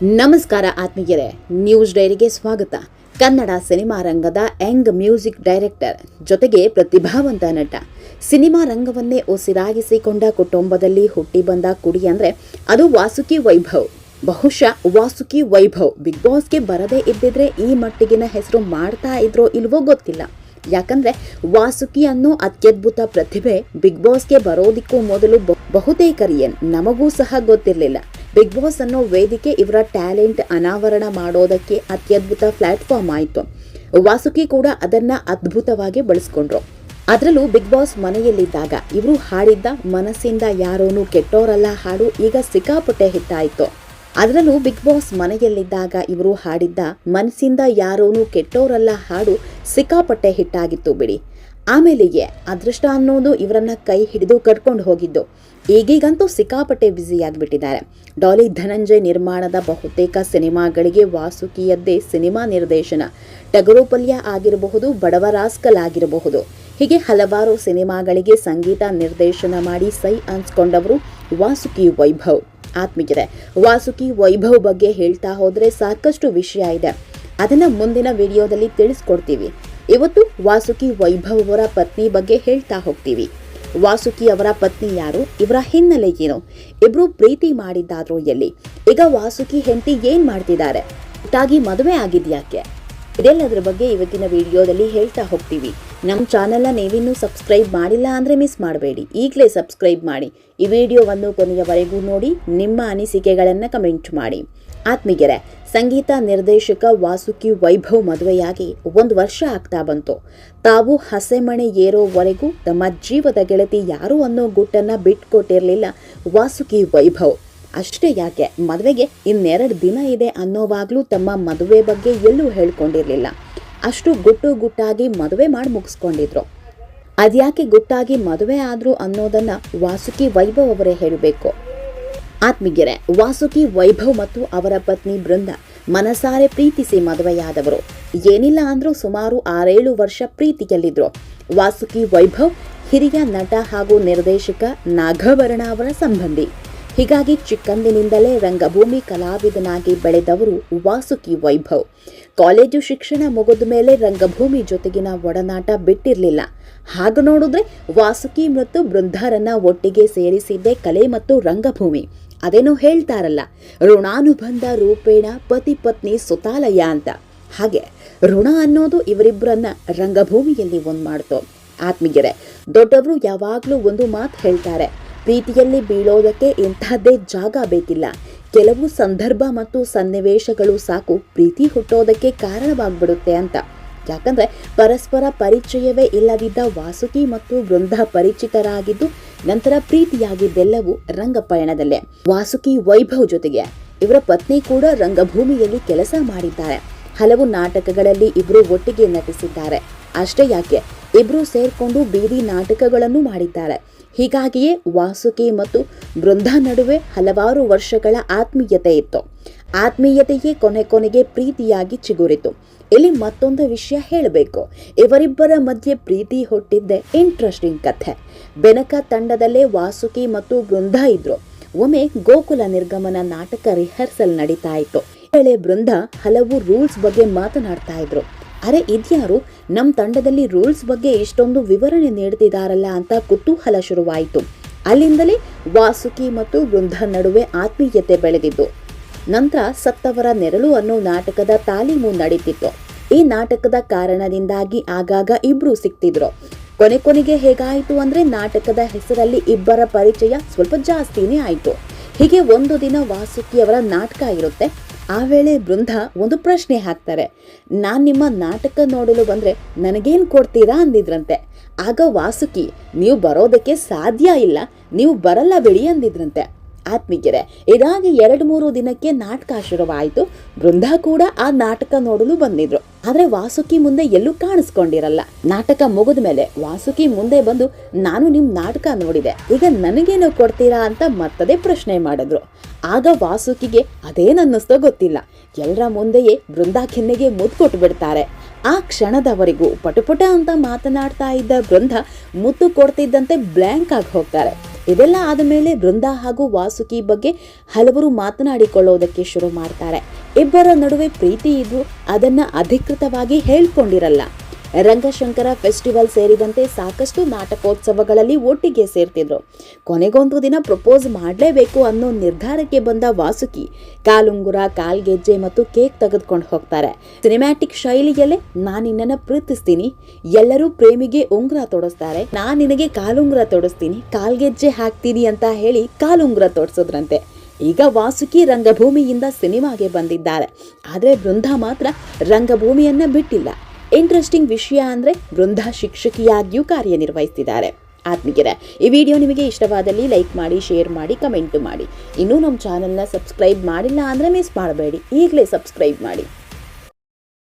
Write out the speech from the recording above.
ನಮಸ್ಕಾರ ಆತ್ಮೀಯರೇ, ನ್ಯೂಸ್ ಡೈರಿಗೆ ಸ್ವಾಗತ. ಕನ್ನಡ ಸಿನಿಮಾ ರಂಗದ ಯಂಗ್ ಮ್ಯೂಸಿಕ್ ಡೈರೆಕ್ಟರ್ ಜೊತೆಗೆ ಪ್ರತಿಭಾವಂತ ನಟ. ಸಿನಿಮಾ ರಂಗವನ್ನೇ ಉಸಿರಾಗಿಸಿಕೊಂಡ ಕುಟುಂಬದಲ್ಲಿ ಹುಟ್ಟಿ ಬಂದ ಕುಡಿ ಅಂದರೆ ಅದು ವಾಸುಕಿ ವೈಭವ್. ಬಹುಶಃ ವಾಸುಕಿ ವೈಭವ್ ಬಿಗ್ ಬಾಸ್ಗೆ ಬರದೇ ಇದ್ದಿದ್ರೆ ಈ ಮಟ್ಟಿಗಿನ ಹೆಸರು ಮಾಡ್ತಾ ಇದ್ರೋ ಇಲ್ವೋ ಗೊತ್ತಿಲ್ಲ. ಯಾಕಂದ್ರೆ ವಾಸುಕಿ ಅನ್ನೋ ಅತ್ಯದ್ಭುತ ಪ್ರತಿಭೆ ಬಿಗ್ ಬಾಸ್ಗೆ ಬರೋದಿಕ್ಕೂ ಮೊದಲು ಬಹುತೇಕರಿಯನ್ ನಮಗೂ ಸಹ ಗೊತ್ತಿರಲಿಲ್ಲ. ಬಿಗ್ ಬಾಸ್ ಅನ್ನೋ ವೇದಿಕೆ ಇವರ ಟ್ಯಾಲೆಂಟ್ ಅನಾವರಣ ಮಾಡೋದಕ್ಕೆ ಅತ್ಯದ್ಭುತ ಪ್ಲಾಟ್ಫಾರ್ಮ್ ಆಯಿತು. ವಾಸುಕಿ ಕೂಡ ಅದನ್ನ ಅದ್ಭುತವಾಗಿ ಬಳಸ್ಕೊಂಡ್ರು. ಅದರಲ್ಲೂ ಬಿಗ್ ಬಾಸ್ ಮನೆಯಲ್ಲಿದ್ದಾಗ ಇವರು ಹಾಡಿದ್ದ ಮನಸ್ಸಿಂದ ಯಾರೋನು ಕೆಟ್ಟೋರಲ್ಲ ಹಾಡು ಈಗ ಸಿಕ್ಕಾಪಟ್ಟೆ ಹಿಟ್ಟಾಯಿತು ಅದರಲ್ಲೂ ಬಿಗ್ ಬಾಸ್ ಮನೆಯಲ್ಲಿದ್ದಾಗ ಇವರು ಹಾಡಿದ್ದ ಮನಸ್ಸಿಂದ ಯಾರೋನು ಕೆಟ್ಟೋರಲ್ಲ ಹಾಡು ಸಿಕ್ಕಾಪಟ್ಟೆ ಹಿಟ್ಟಾಗಿತ್ತು ಬಿಡಿ. ಆಮೇಲೆಯೇ ಅದೃಷ್ಟ ಅನ್ನೋದು ಇವರನ್ನ ಕೈ ಹಿಡಿದು ಕಟ್ಕೊಂಡು ಹೋಗಿದ್ದು. ಈಗೀಗಂತೂ ಸಿಕ್ಕಾಪಟ್ಟೆ ಬ್ಯುಸಿಯಾಗಿಬಿಟ್ಟಿದ್ದಾರೆ ಡಾಲಿ ಧನಂಜಯ್ ನಿರ್ಮಾಣದ ಬಹುತೇಕ ಸಿನಿಮಾಗಳಿಗೆ ವಾಸುಕಿಯದ್ದೇ ಸಿನಿಮಾ ನಿರ್ದೇಶನ. ಟಗರೋಪಲ್ಯ ಆಗಿರಬಹುದು ಬಡವರಾಸ್ಕಲ್ ಆಗಿರಬಹುದು. ಹೀಗೆ ಹಲವಾರು ಸಿನಿಮಾಗಳಿಗೆ ಸಂಗೀತ ನಿರ್ದೇಶನ ಮಾಡಿ ಸೈ ಅನ್ಸ್ಕೊಂಡವರು ವಾಸುಕಿ ವೈಭವ್. ಆತ್ಮೀಯರೇ ವಾಸುಕಿ ವೈಭವ್ ಬಗ್ಗೆ ಹೇಳ್ತಾ ಹೋದರೆ ಸಾಕಷ್ಟು ವಿಷಯ ಇದೆ. ಅದನ್ನು ಮುಂದಿನ ವಿಡಿಯೋದಲ್ಲಿ ತಿಳಿಸ್ಕೊಡ್ತೀವಿ. ಇವತ್ತು ವಾಸುಕಿ ವೈಭವ್ ಅವರ ಪತ್ನಿ ಬಗ್ಗೆ ಹೇಳ್ತಾ ಹೋಗ್ತೀವಿ. ವಾಸುಕಿ ಅವರ ಪತ್ನಿ ಯಾರು? ಇವರ ಹಿನ್ನೆಲೆ ಏನು? ಇಬ್ರು ಪ್ರೀತಿ ಮಾಡಿದ್ದಾದ್ರೂ ಎಲ್ಲಿ? ಈಗ ವಾಸುಕಿ ಹೆಂಡತಿ ಏನ್ ಮಾಡ್ತಿದ್ದಾರೆ? ತಾಗಿ ಮದುವೆ ಆಗಿದ್ಯಾಕೆ ಇದೆಲ್ಲದರ ಬಗ್ಗೆ ಇವತ್ತಿನ ವಿಡಿಯೋದಲ್ಲಿ ಹೇಳ್ತಾ ಹೋಗ್ತೀವಿ. ನಮ್ಮ ಚಾನೆಲ್ನ ನೀವಿನ್ನೂ ಸಬ್ಸ್ಕ್ರೈಬ್ ಮಾಡಿಲ್ಲ ಅಂದರೆ ಮಿಸ್ ಮಾಡಬೇಡಿ. ಈಗಲೇ ಸಬ್ಸ್ಕ್ರೈಬ್ ಮಾಡಿ. ಈ ವಿಡಿಯೋವನ್ನು ಕೊನೆಯವರೆಗೂ ನೋಡಿ, ನಿಮ್ಮ ಅನಿಸಿಕೆಗಳನ್ನು ಕಮೆಂಟ್ ಮಾಡಿ. ಆತ್ಮೀಗೆರೆ ಸಂಗೀತ ನಿರ್ದೇಶಕ ವಾಸುಕಿ ವೈಭವ್ ಮದುವೆಯಾಗಿ ಒಂದು ವರ್ಷ ಆಗ್ತಾ ಬಂತು. ತಾವು ಹಸೆಮಣೆ ಏರೋವರೆಗೂ ತಮ್ಮ ಜೀವದ ಗೆಳತಿ ಯಾರು ಅನ್ನೋ ಗುಟ್ಟನ್ನು ಬಿಟ್ಕೊಟ್ಟಿರಲಿಲ್ಲ ವಾಸುಕಿ ವೈಭವ್. ಅಷ್ಟೇ ಯಾಕೆ, ಮದುವೆಗೆ ಇನ್ನೆರಡು ದಿನ ಇದೆ ಅನ್ನೋವಾಗಲೂ ತಮ್ಮ ಮದುವೆ ಬಗ್ಗೆ ಎಲ್ಲೂ ಹೇಳ್ಕೊಂಡಿರಲಿಲ್ಲ. ಅಷ್ಟು ಗುಟ್ಟು ಗುಟ್ಟಾಗಿ ಮದುವೆ ಮಾಡಿ ಮುಗಿಸ್ಕೊಂಡಿದ್ರು. ಅದ್ಯಾಕೆ ಗುಟ್ಟಾಗಿ ಮದುವೆ ಆದರೂ ಅನ್ನೋದನ್ನು ವಾಸುಕಿ ವೈಭವ್ ಅವರೇ ಹೇಳಬೇಕು. ಆತ್ಮೀಗೆರೆ ವಾಸುಕಿ ವೈಭವ್ ಮತ್ತು ಅವರ ಪತ್ನಿ ಬೃಂದ ಮನಸಾರೆ ಪ್ರೀತಿಸಿ ಮದುವೆಯಾದವರು. ಏನಿಲ್ಲ ಅಂದ್ರೂ ಸುಮಾರು ಆರೇಳು ವರ್ಷ ಪ್ರೀತಿಯಲ್ಲಿದ್ರು. ವಾಸುಕಿ ವೈಭವ್, ಹಿರಿಯ ನಟ ಹಾಗೂ ನಿರ್ದೇಶಕ ನಾಗಭರಣ ಅವರ ಸಂಬಂಧಿ. ಹೀಗಾಗಿ ಚಿಕ್ಕಂದಿನಿಂದಲೇ ರಂಗಭೂಮಿ ಕಲಾವಿದನಾಗಿ ಬೆಳೆದವರು ವಾಸುಕಿ ವೈಭವ್. ಕಾಲೇಜು ಶಿಕ್ಷಣ ಮುಗಿದ ಮೇಲೆ ರಂಗಭೂಮಿ ಜೊತೆಗಿನ ಒಡನಾಟ ಬಿಟ್ಟಿರಲಿಲ್ಲ. ಹಾಗೆ ನೋಡಿದ್ರೆ ವಾಸುಕಿ ಮತ್ತು ಬೃಂದಾರನ್ನ ಒಟ್ಟಿಗೆ ಸೇರಿಸಿದ್ದೇ ಕಲೆ ಮತ್ತು ರಂಗಭೂಮಿ. ಅದೇನೋ ಹೇಳ್ತಾರಲ್ಲ, ಋಣಾನುಬಂಧ ರೂಪೇಣ ಪತಿ ಪತ್ನಿ ಸುತಾಲಯ ಅಂತ. ಹಾಗೆ, ಋಣ ಅನ್ನೋದು ಇವರಿಬ್ಬರನ್ನ ರಂಗಭೂಮಿಯಲ್ಲಿ ಒಂದು ಮಾಡ್ತು. ಆತ್ಮೀಯರೇ, ದೊಡ್ಡವರು ಯಾವಾಗಲೂ ಒಂದು ಮಾತು ಹೇಳ್ತಾರೆ, ಪ್ರೀತಿಯಲ್ಲಿ ಬೀಳೋದಕ್ಕೆ ಇಂಥದ್ದೇ ಜಾಗ ಬೇಕಿಲ್ಲ. ಕೆಲವು ಸಂದರ್ಭ ಮತ್ತು ಸನ್ನಿವೇಶಗಳು ಸಾಕು, ಪ್ರೀತಿ ಹುಟ್ಟೋದಕ್ಕೆ ಕಾರಣವಾಗ್ಬಿಡುತ್ತೆ ಅಂತ. ಯಾಕಂದ್ರೆ ಪರಸ್ಪರ ಪರಿಚಯವೇ ಇಲ್ಲದಿದ್ದ ವಾಸುಕಿ ಮತ್ತು ವೃಂದ ಪರಿಚಿತರಾಗಿದ್ದು ನಂತರ ಪ್ರೀತಿಯಾಗಿದ್ದೆಲ್ಲವೂ ರಂಗಪಯಣದಲ್ಲೇ. ವಾಸುಕಿ ವೈಭವ್ ಜೊತೆಗೆ ಇವರ ಪತ್ನಿ ಕೂಡ ರಂಗಭೂಮಿಯಲ್ಲಿ ಕೆಲಸ ಮಾಡಿದ್ದಾರೆ. ಹಲವು ನಾಟಕಗಳಲ್ಲಿ ಇಬ್ರು ಒಟ್ಟಿಗೆ ನಟಿಸಿದ್ದಾರೆ. ಅಷ್ಟೇ ಯಾಕೆ, ಇಬ್ರು ಸೇರ್ಕೊಂಡು ಬೀದಿ ನಾಟಕಗಳನ್ನು ಮಾಡಿದ್ದಾರೆ. ಹೀಗಾಗಿಯೇ ವಾಸುಕಿ ಮತ್ತು ಬೃಂದ ನಡುವೆ ಹಲವಾರು ವರ್ಷಗಳ ಆತ್ಮೀಯತೆ ಇತ್ತು. ಆತ್ಮೀಯತೆಯೇ ಕೊನೆ ಕೊನೆಗೆ ಪ್ರೀತಿಯಾಗಿ ಚಿಗುರಿತು. ಇಲ್ಲಿ ಮತ್ತೊಂದು ವಿಷಯ ಹೇಳಬೇಕು. ಇವರಿಬ್ಬರ ಮಧ್ಯೆ ಪ್ರೀತಿ ಹುಟ್ಟಿದ್ದೆ ಇಂಟ್ರೆಸ್ಟಿಂಗ್ ಕಥೆ. ಬೆನಕ ತಂಡದಲ್ಲೇ ವಾಸುಕಿ ಮತ್ತು ಬೃಂದ ಇದ್ರು. ಒಮ್ಮೆ ಗೋಕುಲ ನಿರ್ಗಮನ ನಾಟಕ ರಿಹರ್ಸಲ್ ನಡೀತಾ ಇತ್ತು ವೇಳೆ ಬೃಂದ ಹಲವು ರೂಲ್ಸ್ ಬಗ್ಗೆ ಮಾತನಾಡ್ತಾ ಇದ್ರು. ಅರೆ, ಇದ್ಯಾರು? ನಮ್ಮ ತಂಡದಲ್ಲಿ ರೂಲ್ಸ್ ಬಗ್ಗೆ ಇಷ್ಟೊಂದು ವಿವರಣೆ ನೀಡ್ತಿದಾರಲ್ಲ ಅಂತ ಕುತೂಹಲ ಶುರುವಾಯಿತು. ಅಲ್ಲಿಂದಲೇ ವಾಸುಕಿ ಮತ್ತು ಬೃಂದ ನಡುವೆ ಆತ್ಮೀಯತೆ ಬೆಳೆದಿದ್ದು. ನಂತರ ಸತ್ತವರ ನೆರಳು ಅನ್ನೋ ನಾಟಕದ ತಾಲೀಮು ನಡೀತಿತ್ತು. ಈ ನಾಟಕದ ಕಾರಣದಿಂದಾಗಿ ಆಗಾಗ ಇಬ್ರು ಸಿಕ್ತಿದ್ರು. ಕೊನೆ ಕೊನೆಗೆ ಹೇಗಾಯಿತು ಅಂದ್ರೆ ನಾಟಕದ ಹೆಸರಲ್ಲಿ ಇಬ್ಬರ ಪರಿಚಯ ಸ್ವಲ್ಪ ಜಾಸ್ತಿನೇ ಆಯಿತು. ಹೀಗೆ ಒಂದು ದಿನ ವಾಸುಕಿಯವರ ನಾಟಕ ಇರುತ್ತೆ. ಆ ವೇಳೆ ಬೃಂದ ಒಂದು ಪ್ರಶ್ನೆ ಹಾಕ್ತಾರೆ. ನಾನು ನಿಮ್ಮ ನಾಟಕ ನೋಡಲು ಬಂದ್ರೆ ನನಗೇನು ಕೊಡ್ತೀರಾ ಅಂದಿದ್ರಂತೆ. ಆಗ ವಾಸುಕಿ, ನೀವು ಬರೋದಕ್ಕೆ ಸಾಧ್ಯ ಇಲ್ಲ. ನೀವು ಬರಲ್ಲ ಬಿಡಿ ಅಂದಿದ್ರಂತೆ. ಆತ್ಮೀಯರೇ, ಇದಾಗಿ ಎರಡು ಮೂರು ದಿನಕ್ಕೆ ನಾಟಕ ಶುರುವಾಯಿತು. ಬೃಂದ ಕೂಡ ಆ ನಾಟಕ ನೋಡಲು ಬಂದಿದ್ರು. ಆದ್ರೆ ವಾಸುಕಿ ಮುಂದೆ ಎಲ್ಲೂ ಕಾಣಿಸ್ಕೊಂಡಿರಲ್ಲ. ನಾಟಕ ಮುಗಿದ ಮೇಲೆ ವಾಸುಕಿ ಮುಂದೆ ಬಂದು, ನಾನು ನಿಮ್ ನಾಟಕ ನೋಡಿದೆ. ಈಗ ನನಗೇನು ಕೊಡ್ತೀರಾ ಅಂತ ಮತ್ತದೇ ಪ್ರಶ್ನೆ ಮಾಡಿದ್ರು. ಆಗ ವಾಸುಕಿಗೆ ಅದೇನನ್ನಿಸ್ತೋ ಗೊತ್ತಿಲ್ಲ. ಎಲ್ಲರ ಮುಂದೆಯೇ ಬೃಂದಾ ಕೆನ್ನೆಗೆ ಮುದ್ದು ಕೊಟ್ಟು ಬಿಡ್ತಾರೆ. ಆ ಕ್ಷಣದವರೆಗೂ ಪಟುಪಟ ಅಂತ ಮಾತನಾಡ್ತಾ ಇದ್ದ ಬೃಂದ ಮುತ್ತು ಕೊಡ್ತಿದ್ದಂತೆ ಬ್ಲ್ಯಾಂಕ್ ಆಗಿ ಹೋಗ್ತಾರೆ. ಇದೆಲ್ಲ ಆದ ಮೇಲೆ ಬೃಂದಾ ಹಾಗೂ ವಾಸುಕಿ ಬಗ್ಗೆ ಹಲವರು ಮಾತನಾಡಿಕೊಳ್ಳೋದಕ್ಕೆ ಶುರು ಮಾಡ್ತಾರೆ. ಇಬ್ಬರ ನಡುವೆ ಪ್ರೀತಿ ಇದ್ದು ಅದನ್ನ ಅಧಿಕೃತವಾಗಿ ಹೇಳ್ಕೊಂಡಿರಲ್ಲ. ರಂಗಶಂಕರ ಫೆಸ್ಟಿವಲ್ ಸೇರಿದಂತೆ ಸಾಕಷ್ಟು ನಾಟಕೋತ್ಸವಗಳಲ್ಲಿ ಒಟ್ಟಿಗೆ ಸೇರ್ತಿದ್ರು. ಕೊನೆಗೊಂದು ದಿನ ಪ್ರಪೋಸ್ ಮಾಡಲೇಬೇಕು ಅನ್ನೋ ನಿರ್ಧಾರಕ್ಕೆ ಬಂದ ವಾಸುಕಿ ಕಾಲುಂಗುರ, ಕಾಲ್ಗೆಜ್ಜೆ ಮತ್ತು ಕೇಕ್ ತೆಗೆದುಕೊಂಡು ಹೋಗ್ತಾರೆ. ಸಿನಿಮ್ಯಾಟಿಕ್ ಶೈಲಿಯಲ್ಲೇ ನಾನು ನಿನ್ನನ್ನು ಪ್ರೀತಿಸ್ತೀನಿ. ಎಲ್ಲರೂ ಪ್ರೇಮಿಗೆ ಉಂಗುರ ತೊಡಸ್ತಾರೆ. ನಾನು ನಿನಗೆ ಕಾಲುಂಗುರ ತೊಡಸ್ತೀನಿ. ಕಾಲ್ಗೆಜ್ಜೆ ಹಾಕ್ತೀನಿ ಅಂತ ಹೇಳಿ ಕಾಲುಂಗುರ ತೊಡ್ಸೋದ್ರಂತೆ. ಈಗ ವಾಸುಕಿ ರಂಗಭೂಮಿಯಿಂದ ಸಿನಿಮಾಗೆ ಬಂದಿದ್ದಾರೆ. ಆದರೆ ಬೃಂದಾ ಮಾತ್ರ ರಂಗಭೂಮಿಯನ್ನ ಬಿಟ್ಟಿಲ್ಲ. ಇಂಟ್ರೆಸ್ಟಿಂಗ್ ವಿಷಯ ಅಂದರೆ ವೃಂದ ಶಿಕ್ಷಕಿಯಾಗಿಯೂ ಕಾರ್ಯನಿರ್ವಹಿಸ್ತಿದ್ದಾರೆ. ಆತ್ಮಿಗೆರೆ ಈ ವಿಡಿಯೋ ನಿಮಗೆ ಇಷ್ಟವಾದಲ್ಲಿ ಲೈಕ್ ಮಾಡಿ, ಶೇರ್ ಮಾಡಿ, ಕಮೆಂಟ್ ಮಾಡಿ. ಇನ್ನೂ ನಮ್ಮ ಚಾನಲ್ನ ಸಬ್ಸ್ಕ್ರೈಬ್ ಮಾಡಿಲ್ಲ ಅಂದರೆ ಮಿಸ್ ಮಾಡಬೇಡಿ. ಈಗಲೇ ಸಬ್ಸ್ಕ್ರೈಬ್ ಮಾಡಿ.